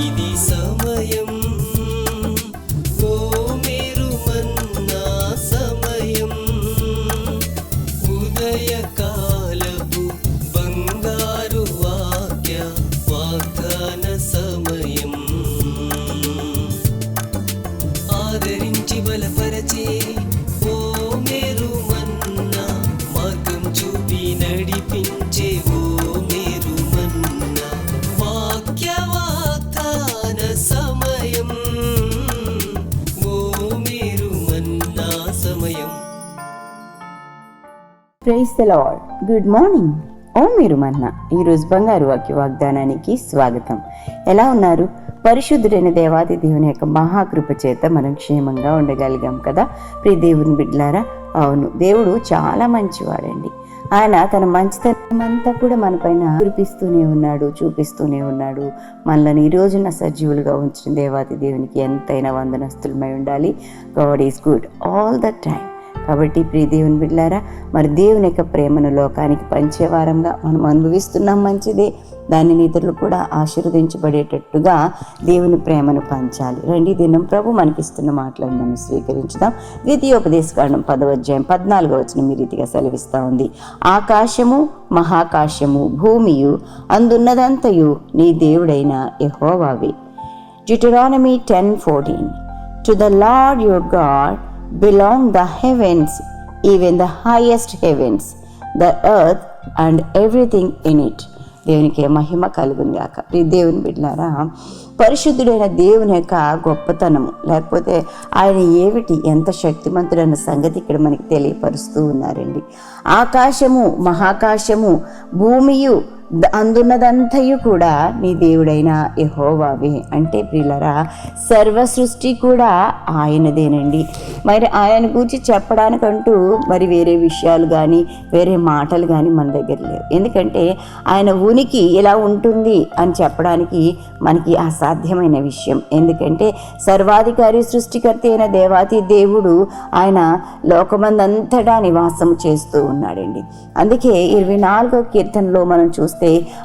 ఇది సమయం ఓ మీరు మన్నా సమయం. ఉదయకాలపు బంగారు వాక్య వాగ్దాన సమయం. Praise the lord good morning ఓ మీరు మన్న ఈరోజు బంగారు వాక్య వాగ్దానానికి స్వాగతం. ఎలా ఉన్నారు? పరిశుద్ధుడైన దేవాది దేవుని యొక్క మహాకృప చేత మనం క్షేమంగా ఉండగలిగాం కదా? ప్రియ దేవుని బిడ్డలారా అవును దేవుడు చాలా మంచివాడండి. ఆయన తన మంచితనం అంతా కూడా మనపైన కురిపిస్తూనే ఉన్నాడు చూపిస్తూనే ఉన్నాడు. మనల్ని ఈ రోజున సజీవులుగా ఉంచిన దేవాది దేవునికి ఎంతైనా వందనస్తులమై ఉండాలి. God is good all the time. కాబట్టి ప్రియ దేవుని బిడ్డారా మరి దేవుని యొక్క ప్రేమను లోకానికి పంచేవారంగా మనం అనుభవిస్తున్నాం మంచిదే. దానిని ఇతరులు కూడా ఆశీర్వదించబడేటట్టుగా దేవుని ప్రేమను పంచాలి. రండి దినం ప్రభు మనకిస్తున్న మాటలను మనం స్వీకరించుదాం. ద్వితీయోపదేశకాండం పదవధ్యాయం పద్నాలుగో వచ్చిన మీ రీతిగా సెలవిస్తూ ఉంది. ఆకాశము మహాకాశము భూమియు అందున్నదంతయు నీ దేవుడైన యహోవావి. Deuteronomy ten fourteen to the lord your God belong the heavens, even the highest heavens, the earth and everything in it. దేవునికి మహిమ కలుగుని గాక ఈ దేవుని బిడ్డారా పరిశుద్ధుడైన దేవుని యొక్క గొప్పతనము లేకపోతే ఆయన ఏమిటి ఎంత శక్తిమంతుడైన సంగతి ఇక్కడ మనకి తెలియపరుస్తూ ఉన్నారండి ఆకాశము మహాకాశము భూమియు అందున్నదంతయు కూడా నీ దేవుడైన యహోవావే. అంటే ప్రిలరా సర్వ సృష్టి కూడా ఆయనదేనండి. మరి ఆయన గురించి చెప్పడానికంటూ మరి వేరే విషయాలు కానీ వేరే మాటలు కానీ మన దగ్గర లేవు. ఎందుకంటే ఆయన ఉనికి ఇలా ఉంటుంది అని చెప్పడానికి మనకి అసాధ్యమైన విషయం. ఎందుకంటే సర్వాధికారి సృష్టికర్త అయిన దేవాతి దేవుడు ఆయన లోకమందంతటా నివాసం చేస్తూ ఉన్నాడండి. అందుకే ఇరవై నాలుగో కీర్తనలో మనం చూస్తే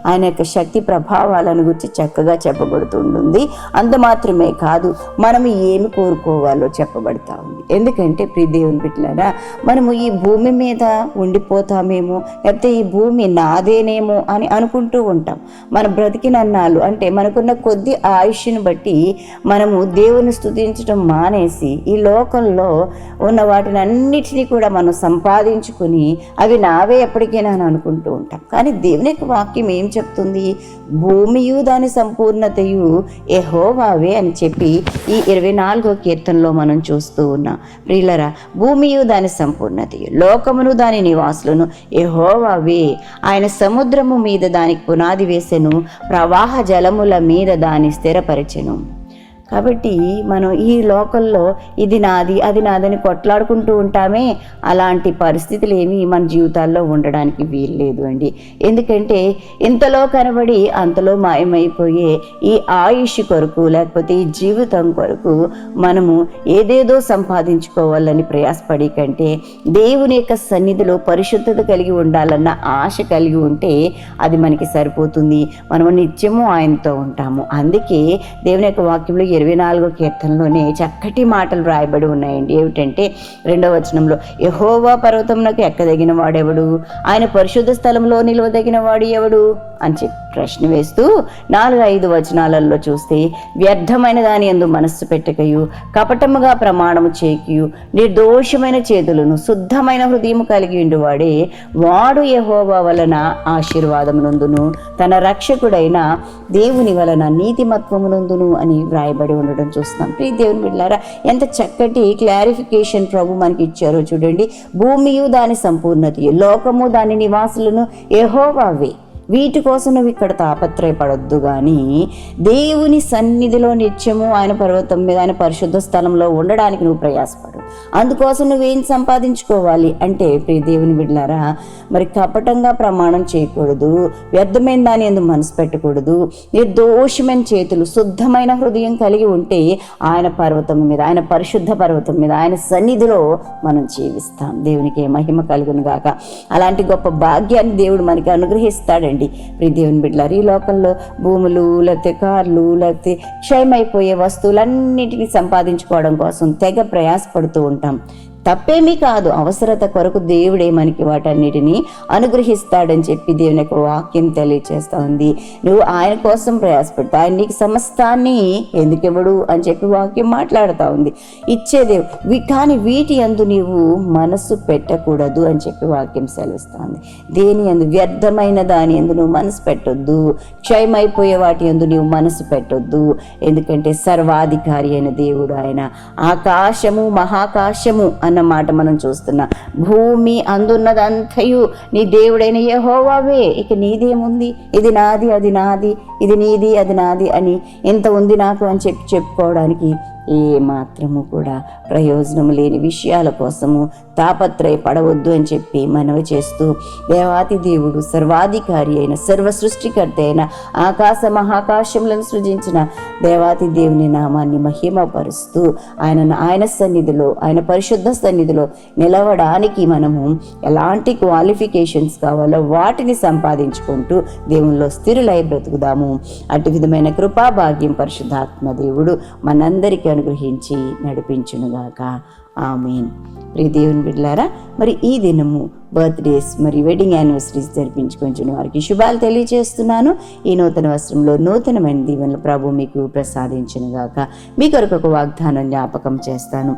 ఆయన యొక్క శక్తి ప్రభావాలను గురించి చక్కగా చెప్పబడుతుంటుంది. అంత మాత్రమే కాదు మనం ఏమి కోరుకోవాలో చెప్పబడతా ఉంది. ఎందుకంటే ప్రియ దేవుని బిడ్డలారా మనము ఈ భూమి మీద ఉండిపోతామేమో లేకపోతే ఈ భూమి నాదేనేమో అని అనుకుంటూ ఉంటాం. మన బ్రతికినన్నాళ్ళు అంటే మనకున్న కొద్ది ఆయుష్ని బట్టి మనము దేవుని స్థుతించడం మానేసి ఈ లోకంలో ఉన్న వాటిని అన్నిటినీ కూడా మనం సంపాదించుకుని అవి నావే ఎప్పటికైనా అని అనుకుంటూ ఉంటాం. కానీ దేవుని యొక్క వాక్యం ఏం చెప్తుంది? భూమియు దాని సంపూర్ణతయు ఎహోవావే అని చెప్పి ఈ ఇరవై నాలుగో కీర్తనలో మనం చూస్తూ ఉన్నాం. ప్రియులరా భూమియు దాని సంపూర్ణతయు లోకమును దాని నివాసులను ఎహోవావే ఆయన సముద్రము మీద దానికి పునాది వేసెను ప్రవాహ జలముల మీద దాన్ని స్థిరపరిచెను. కాబట్టి మనం ఈ లోకల్లో ఇది నాది అది నాదని కొట్లాడుకుంటూ ఉంటామే. అలాంటి పరిస్థితులు ఏమీ మన జీవితాల్లో ఉండడానికి వీల్లేదు అండి. ఎందుకంటే ఇంతలో కనబడి అంతలో మాయమైపోయే ఈ ఆయుష్ కొరకు లేకపోతే ఈ జీవితం కొరకు మనము ఏదేదో సంపాదించుకోవాలని ప్రయాసపడి కంటే దేవుని యొక్క సన్నిధిలో పరిశుద్ధత కలిగి ఉండాలన్న ఆశ కలిగి ఉంటే అది మనకి సరిపోతుంది. మనము నిత్యము ఆయనతో ఉంటాము. అందుకే దేవుని యొక్క వాక్యంలో ఇరవై నాలుగో కీర్తనలోనే చక్కటి మాటలు రాయబడి ఉన్నాయండి. ఏమిటంటే రెండవ వచనంలో యహోవా పర్వతమునకు ఎక్కదగిన వాడెవడు ఆయన పరిశుద్ధ స్థలంలో నిలవదగిన వాడు ఎవడు? అని చెప్పి ప్రశ్న వేస్తూ నాలుగు ఐదు వచనాలలో చూస్తే వ్యర్థమైన దాని ఎందు మనస్సు పెట్టకయు కపటముగా ప్రమాణము చేకియు నిర్దోషమైన చేతులను శుద్ధమైన హృదయము కలిగి ఉండువాడే వాడు యహోవా వలన ఆశీర్వాదమునందును తన రక్షకుడైన దేవుని వలన నీతిమత్వమునందును అని వ్రాయబడి ఉండడం చూస్తున్నాం. ప్రియ దేవుని బిడ్డారా ఎంత చక్కటి క్లారిఫికేషన్ ప్రభు మనకి ఇచ్చారో చూడండి. భూమియు దాని సంపూర్ణతయు లోకము దాని నివాసులను యెహోవావే. వీటి కోసం నువ్వు ఇక్కడ తాపత్రయపడొద్దు కానీ దేవుని సన్నిధిలో నిత్యము ఆయన పర్వతం మీద ఆయన పరిశుద్ధ స్థలంలో ఉండడానికి నువ్వు ప్రయాసపడు అందుకోసం నువ్వేం సంపాదించుకోవాలి? అంటే ప్రియ దేవుని బిడ్డారా మరి కపటంగా ప్రమాణం చేయకూడదు వ్యర్థమైన దాని ఎందుకు మనసు పెట్టకూడదు నిర్దోషమైన చేతులు శుద్ధమైన హృదయం కలిగి ఉంటే ఆయన పర్వతం మీద ఆయన పరిశుద్ధ పర్వతం మీద ఆయన సన్నిధిలో మనం జీవిస్తాం. దేవునికి మహిమ కలుగును గాక. అలాంటి గొప్ప భాగ్యాన్ని దేవుడు మనకి అనుగ్రహిస్తాడండి. ప్రియ దేవుని బిడ్డలారు ఈ లోకంలో భూములు లేకపోతే కార్లు లేకపోతే క్షయమైపోయే వస్తువులన్నిటినీ సంపాదించుకోవడం కోసం తెగ ప్రయాసపడుతూ ఉంటాం. తప్పేమీ కాదు. అవసరత కొరకు దేవుడే మనకి వాటన్నిటిని అనుగ్రహిస్తాడని చెప్పి దేవుని యొక్క వాక్యం తెలియచేస్తా ఉంది నువ్వు ఆయన కోసం ప్రయాసపడతా ఆయన నీకు సమస్తాన్ని ఎందుకు ఇవ్వడు అని చెప్పి వాక్యం మాట్లాడుతూ ఉంది. ఇచ్చేదేవు వి కానీ వీటి అందు నీవు మనసు పెట్టకూడదు అని చెప్పి వాక్యం సెలవిస్తా ఉంది దేని అందు? వ్యర్థమైన దాని ఎందు నువ్వు మనసు పెట్టొద్దు. క్షయమైపోయే వాటి ఎందు నీవు మనసు పెట్టొద్దు. ఎందుకంటే సర్వాధికారి అయిన దేవుడు ఆయన. ఆకాశము మహాకాశము అన్నమాట మనం చూస్తున్నాం. భూమి అందున్నదంతయు నీ దేవుడైన యహోవావే. ఇక నీదేముంది? ఇది నాది అది నాది ఇది నీది అది నాది అని ఇంత ఉంది నాకు అని చెప్పి చెప్పుకోవడానికి ఏ మాత్రము కూడా ప్రయోజనం లేని విషయాల కోసము తాపత్రయపడవద్దు అని చెప్పి మనవి చేస్తూ దేవాతి దేవుడు సర్వాధికారి అయిన సర్వ సృష్టికర్త అయిన ఆకాశ మహాకాశములను సృజించిన దేవాతి దేవుని నామాన్ని మహిమపరుస్తూ ఆయన ఆయన సన్నిధిలో ఆయన పరిశుద్ధ సన్నిధిలో నిలవడానికి మనము ఎలాంటి క్వాలిఫికేషన్స్ కావాలో వాటిని సంపాదించుకుంటూ దేవునిలో స్థిరులై బ్రతుకుదాము. అటు విధమైన కృపా భాగ్యం పరిశుద్ధాత్మ దేవుడు మనందరికీ అనుగ్రహించి నడిపించునుగాక. ఆమెన్. ప్రియ దేవుని బిడ్డలారా మరి ఈ దినము బర్త్డేస్ మరి వెడ్డింగ్ యానివర్సరీస్ జరిపించుకొని వారికి శుభాలు తెలియజేస్తున్నాను. ఈ నూతన వస్త్రంలో నూతనమైన దీవెనలు ప్రభు మీకు ప్రసాదించినగాక. మీ కొరకు ఒక వాగ్దానం జ్ఞాపకం చేస్తాను.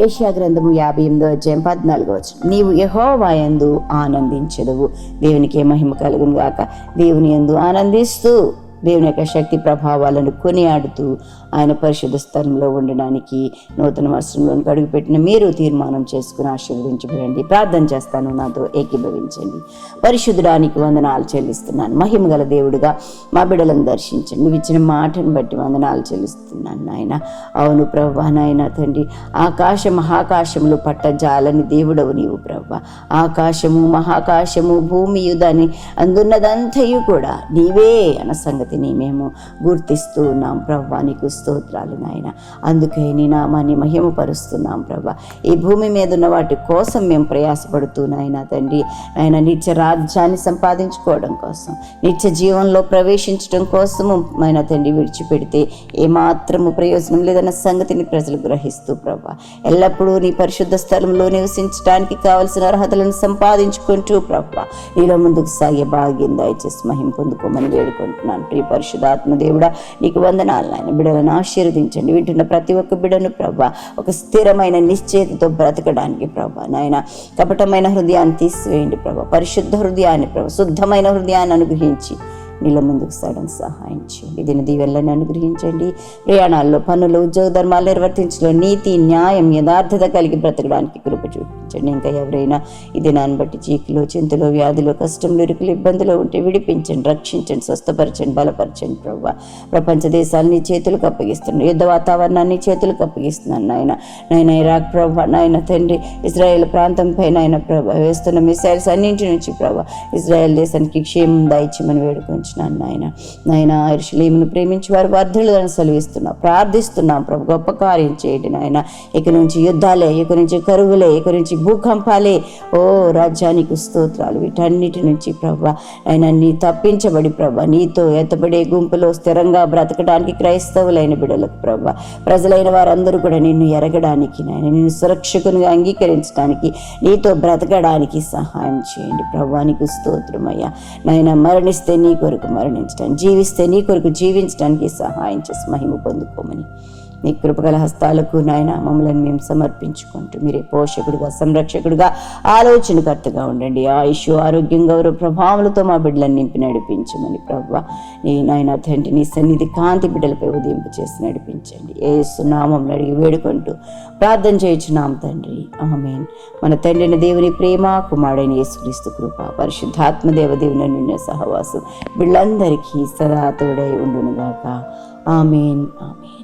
ఏషియా గ్రంథము యాభై ఎనిమిదో అధ్యాయం పద్నాలుగో వచ్చిన నీవు యహోవాయందు ఆనందించదువు. దేవునికి మహిమ కలుగును గాక దేవుని ఎందు ఆనందిస్తూ దేవుని యొక్క శక్తి ప్రభావాలను కొనియాడుతూ ఆయన పరిశుద్ధ స్థలంలో ఉండడానికి నూతన వస్త్రంలోనికి అడుగుపెట్టిన మీరు తీర్మానం చేసుకుని ఆశీర్వదించబడండి. ప్రార్థన చేస్తాను నాతో ఏకీభవించండి. పరిశుద్ధడానికి వందనాలు చెల్లిస్తున్నాను. మహిమ గల దేవుడుగా మా బిడ్డలను దర్శించండి. నువ్వు ఇచ్చిన మాటను బట్టి వందనాలు చెల్లిస్తున్నాను నాయన. అవును ప్రభా నాయన తండ్రి ఆకాశ మహాకాశములు పట్టజాలని దేవుడవు నీవు ప్రభా ఆకాశము మహాకాశము భూమియు దాని అందున్నదంతయు కూడా నీవే అన్న సంగతి సంగతిని మేము గుర్తిస్తూ ఉన్నాం ప్రభా నీకు స్తోత్రాలు నాయన. అందుకే నీ నామాన్ని మహిమపరుస్తున్నాం ప్రభా ఈ భూమి మీద ఉన్న వాటి కోసం మేము ప్రయాసపడుతూ నాయన తండ్రి. ఆయన నిత్య రాజ్యాన్ని సంపాదించుకోవడం కోసం నిత్య జీవంలో ప్రవేశించడం కోసము ఆయన తండ్రి విడిచిపెడితే ఏమాత్రము ప్రయోజనం లేదన్న సంగతిని ప్రజలు గ్రహిస్తూ ప్రభా ఎల్లప్పుడూ నీ పరిశుద్ధ స్థలంలో నివసించడానికి కావలసిన అర్హతలను సంపాదించుకుంటూ ప్రభా నీలో ముందుకు సాగే భాగ్యం దయచేసి మహిం పొందుకోమని వేడుకుంటున్నాను. ప్రియ పరిశుధాత్మ దేవుడా నీకు వందనాలు నాయన. బిడ్డలను ఆశీర్వదించండి. వింటున్న ప్రతి ఒక్క బిడ్డను ప్రభా ఒక స్థిరమైన నిశ్చయితతో బ్రతకడానికి ప్రభా నాయన. కపటమైన హృదయాన్ని తీసివేయండి ప్రభా. పరిశుద్ధ హృదయాన్ని ప్రభా శుద్ధమైన హృదయాన్ని అనుగ్రహించి నీళ్ళ ముందుకు సాగడం సహాయం చేయండి. దీని దీవెనలను అనుగ్రహించండి. ప్రయాణాల్లో పనులు ఉద్యోగ ధర్మాలు నిర్వర్తించడం నీతి న్యాయం యథార్థత కలిగి బ్రతకడానికి కృప ఇంకా ఎవరైనా ఈ దినాన్ని బట్టి చీకులో చింతలు వ్యాధులు కష్టంలో ఇరుకులు ఇబ్బందులు ఉంటే విడిపించండి రక్షించండి స్వస్థపరచండి బలపరచండి ప్రభు ప్రపంచ దేశాలని చేతులకు అప్పగిస్తున్నాను యుద్ధ వాతావరణాన్ని చేతులకు అప్పగిస్తున్నాను నాయన. నాయన ఇరాక్ ప్రభు నాయన తండ్రి ఇజ్రాయెల్ ప్రాంతంపై నాయన ప్రభా వేస్తున్న మిసైల్స్ అన్నింటి నుంచి ప్రభా ఇజ్రాయెల్ దేశానికి క్షేమం దాయిచ్చమని వేడుకొంచున్నాను నాయన. నాయన ఐర్షులేమును ప్రేమించి వారు వర్ధులను సెలవిస్తున్నాం ప్రార్థిస్తున్నాం ప్రభు గొప్ప కార్యం చేయండి నాయన. ఇక నుంచి యుద్ధాలే ఇక నుంచి కరువులే ఇక నుంచి భూకంపాలే. ఓ రాజ్యానికి స్తోత్రాలు. వీటన్నిటి నుంచి ప్రభా ఆయన నీ తప్పించబడి ప్రభా నీతో ఎత్తబడే గుంపులో స్థిరంగా బ్రతకడానికి క్రైస్తవులైన బిడలకు ప్రభా ప్రజలైన వారందరూ కూడా నిన్ను ఎరగడానికి నాయన నిన్ను సురక్షకునిగా అంగీకరించడానికి నీతో బ్రతకడానికి సహాయం చేయండి ప్రభా నీకు స్తోత్రమయ్యా నాయన మరణిస్తే నీ కొరకు మరణించడానికి జీవిస్తే నీ కొరకు జీవించడానికి సహాయం చేసి మహిమ పొందుకోమని. నీ కృపగల హస్తాలకు నాయన మమ్మల్ని మేము సమర్పించుకుంటూ మీరే పోషకుడుగా సంరక్షకుడుగా ఆలోచనకర్తగా ఉండండి. ఆయుష్ ఆరోగ్యం గౌరవ ప్రభావాలతో మా బిడ్డలను నింపి నడిపించమని ప్రభు నీ నాయన తండ్రి నీ సన్నిధి కాంతి బిడ్డలపై ఉదయింపు చేసి నడిపించండి. ఏ సునామం అడిగి వేడుకుంటూ ప్రార్థన చేయించున్నాం తండ్రి. ఆమెన్. మన తండ్రిని దేవుని ప్రేమ కుమారుడైన యేసుక్రీస్తు కృప పరిశుద్ధాత్మ దేవదేవుని నిన్న సహవాసం వీళ్ళందరికీ సదా తోడై ఉండునుగాక. Amen. Amen.